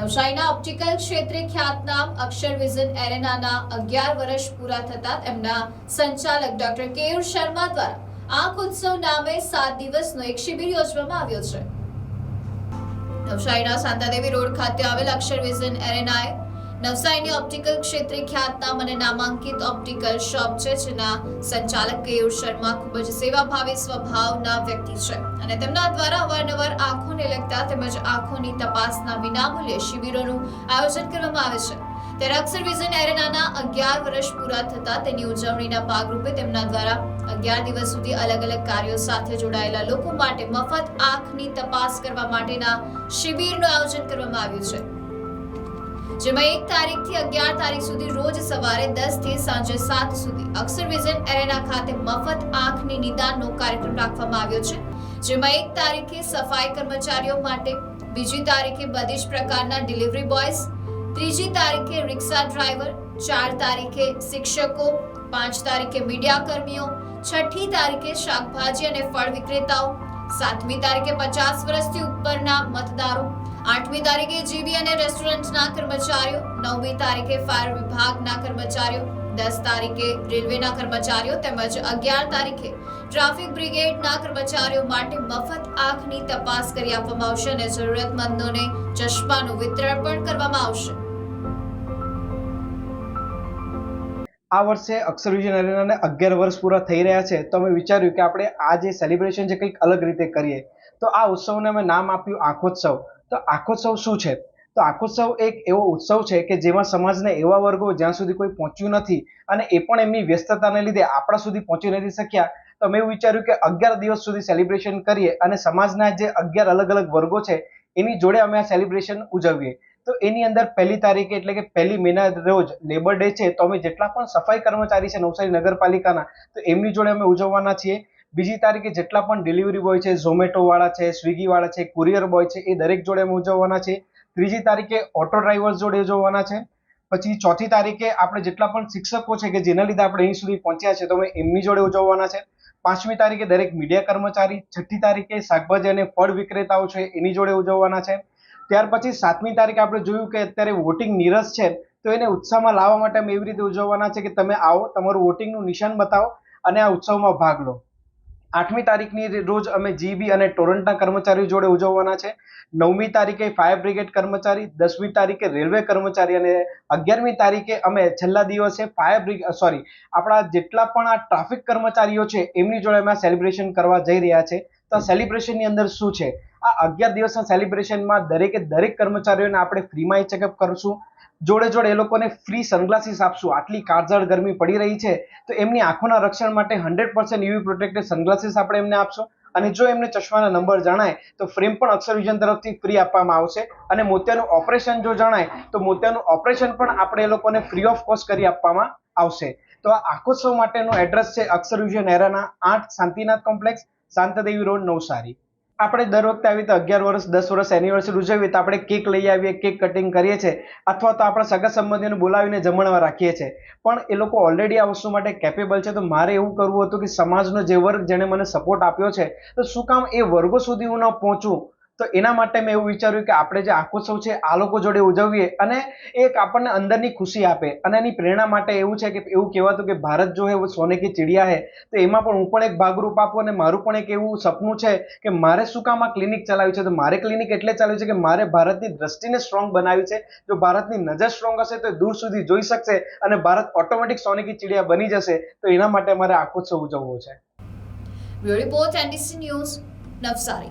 નવસારીના ઓપ્ટિકલ ક્ષેત્રે ખ્યાતનામ અક્ષર વિઝન એરેનાના અગિયાર વર્ષ પૂરા થતા તેમના સંચાલક ડોક્ટર કેયુર શર્મા દ્વારા આંખ ઉત્સવ નામે સાત દિવસનો એક શિબિર યોજવામાં આવ્યો છે. નવસારીના શાંતાદેવી રોડ ખાતે આવેલ અક્ષર વિઝન એરેનાએ નવસારીની ઓપ્ટિકલ ક્ષેત્રે ખ્યાતનામ અને નામાંકિત ઓપ્ટિકલ શોપ છે, જેના સંચાલક કેયુર શર્મા ખૂબ જ સેવાભાવી સ્વભાવના વ્યક્તિ છે. અને તેમના દ્વારા અવારનવાર આંખોને લગતા તેમજ આંખોની તપાસના વિનામૂલ્યે શિબિરોનું આયોજન કરવામાં આવે છે. ત્યારે અક્ષર વિઝન એરેનાના અગિયાર વર્ષ પૂરા થતા તેની ઉજવણીના ભાગરૂપે તેમના દ્વારા અગિયાર દિવસ સુધી અલગ અલગ કાર્યો સાથે જોડાયેલા લોકો માટે મફત આંખની તપાસ કરવા માટેના શિબિરનું આયોજન કરવામાં આવ્યું છે. જેમાં એક તારીખથી અગિયાર તારીખ સુધી રોજ સવારે દસથી સાંજે સાત સુધી અક્ષર વિઝન એરેના ખાતે મફત આંખની નિદાનનો કાર્યક્રમ રાખવામાં આવ્યો છે, જેમાં એક તારીખે સફાઈ કર્મચારીઓ માટે, બીજી તારીખે બધી જ પ્રકારના ડિલિવરી બોયઝ ત્રીજી તારીખે રિક્ષા ડ્રાઈવર ચાર તારીખે શિક્ષકો, પાંચ તારીખે મીડિયા કર્મીઓ, છઠ્ઠી તારીખે શાકભાજી અને ફળ વિક્રેતાઓ, સાતમી તારીખે પચાસ વર્ષથી ઉપરના મતદારો આઠમી તારીખે જીબી અને રેસ્ટોરન્ટના કર્મચારીઓ, નવમી તારીખે ફાયર વિભાગના કર્મચારીઓ, દસ તારીખે રેલવેના કર્મચારીઓ તેમજ અગિયાર તારીખે ટ્રાફિક બ્રિગેડના કર્મચારીઓ માટે મફત આંખની તપાસ કરી આપવામાં આવશે અને જરૂરતમંદોને ચશ્માનું વિતરણ પણ કરવામાં આવશે. આ વર્ષે અક્ષર વિજય એરેનાને અગિયાર વર્ષ પૂરા થઈ રહ્યા છે. તો અમે વિચાર્યું કે આપણે આ જે સેલિબ્રેશન છે કંઈક અલગ રીતે કરીએ. તો આ ઉત્સવને અમે નામ આપ્યું આંખોત્સવ. તો આંખોત્સવ શું છે? તો આંખોત્સવ એક એવો ઉત્સવ છે કે જેમાં સમાજના એવા વર્ગો જ્યાં સુધી કોઈ પહોંચ્યું નથી અને એ પણ એમની વ્યસ્તતાને લીધે આપણા સુધી પહોંચી નથી શક્યા. તો એવું વિચાર્યું કે અગિયાર દિવસ સુધી સેલિબ્રેશન કરીએ અને સમાજના જે અગિયાર અલગ અલગ વર્ગો છે, એની જોડે અમે આ સેલિબ્રેશન ઉજવીએ. તો એની અંદર પહેલી તારીખે એટલે કે પહેલી મેના રોજ લેબર ડે છે, તો અમે જેટલા પણ સફાઈ કર્મચારી છે નવસારી નગરપાલિકાના, તો એમની જોડે અમે ઉજવવાના છીએ. બીજી તારીખે જેટલા પણ ડિલિવરી બોય છે ઝોમેટો વાળા છે સ્વિગી વાળા છે કુરિયર બોય છે, એ દરેક જોડે ઉજવવાના છે. ત્રીજી તારીખે ઓટો ડ્રાઈવર્સ જોડે ઉજવવાના છે. પછી ચોથી તારીખે આપણે જેટલા પણ શિક્ષકો છે કે જેના લીધે આપણે અહીં સુધી પહોંચ્યા છે, તો અમે એમની જોડે ઉજવવાના છે. પાંચમી તારીખે દરેક મીડિયા કર્મચારી, છઠ્ઠી તારીખે શાકભાજી અને ફળ વિક્રેતાઓ છે, એની જોડે ઉજવવાના છે. ત્યાર પછી સાતમી તારીખે આપણે જોયું કે અત્યારે વોટિંગ નિરસ છે, તો એને ઉત્સાહમાં લાવવા માટે અમે એવી રીતે ઉજવવાના છે કે તમે આવો, તમારું વોટિંગનું નિશાન બતાવો અને આ ઉત્સવમાં ભાગ લો. આઠમી તારીખની રોજ અમે જીબી અને ટોરન્ટના કર્મચારીઓ જોડે ઉજવવાના છે. નવમી તારીખે ફાયર બ્રિગેડ કર્મચારી, દસમી તારીખે રેલવે કર્મચારી અને અગિયારમી તારીખે અમે છેલ્લા દિવસે ફાયર બ્રિગેડ સોરી, આપણા જેટલા પણ આ ટ્રાફિક કર્મચારીઓ છે, એમની જોડે અમે સેલિબ્રેશન કરવા જઈ રહ્યા છે. તો સેલિબ્રેશનની અંદર શું છે? આ અગિયાર દિવસના સેલિબ્રેશનમાં દરેકે દરેક કર્મચારીઓને આપણે ફ્રીમાં એ ચેકઅપ કરશું. જોડે જોડે એ લોકોને ફ્રી સનગ્લાસીસ આપશું. આટલી કાળઝાળ ગરમી પડી રહી છે, તો એમની આંખોના રક્ષણ માટે hundred percent UV protected sunglasses આપણે એમને આપશું. અને જો એમને ચશ્માના નંબર જણાય, તો ફ્રેમ પણ અક્ષર તરફથી ફ્રી આપવામાં આવશે. અને મોતિયાનું ઓપરેશન જો જણાય, તો મોતિયાનું ઓપરેશન પણ આપણે એ લોકોને ફ્રી ઓફ કોસ્ટ કરી આપવામાં આવશે. તો આ આખોત્સવ માટેનું એડ્રેસ છે અક્ષર એરાના આઠ શાંતિનાથ કોમ્પ્લેક્સ શાંતદેવી રોડ નવસારી. આપણે દર વખતે આવી રીતે અગિયાર વર્ષ, દસ વર્ષ એનિવર્સરી ઉજવીએ તો આપણે કેક લઈ આવીએ કેક કટિંગ કરીએ છીએ, અથવા તો આપણા સગા સંબંધીઓને બોલાવીને જમણવા રાખીએ છીએ. પણ એ લોકો ઓલરેડી આ વસ્તુ માટે કેપેબલ છે. તો મારે એવું કરવું હતું કે સમાજનો જે વર્ગ જેણે મને સપોર્ટ આપ્યો છે, તો શું કામ એ વર્ગો સુધી હું ન પહોંચું? તો એના માટે મેં એવું વિચાર્યું કે આપણે જે આખોત્સવ છે, આ લોકો જોડે ઉજવીએ અને એક આપણને અંદરની ખુશી આપે અને એની પ્રેરણા માટે એવું છે કે એવું કહેવાતું કે ભારત જો वो સોને કી ચિડિયા હે. તો એમાં પણ હું પણ એક ભાગરૂપ આપું અને મારું પણ એક એવું સપનું છે કે મારે શું કામ આ ક્લિનિક ચલાવ્યું છે? તો મારે ક્લિનિક એટલે ચાલ્યું છે કે મારે ભારતની દ્રષ્ટિને સ્ટ્રોંગ બનાવી છે. જો ભારતની નજર સ્ટ્રોંગ હશે તો દૂર સુધી જોઈ શકશે અને ભારત ઓટોમેટિક સોને કી ચિડિયા બની જશે. તો એના માટે મારે આખોત્સવ ઉજવવો છે. નવસારી.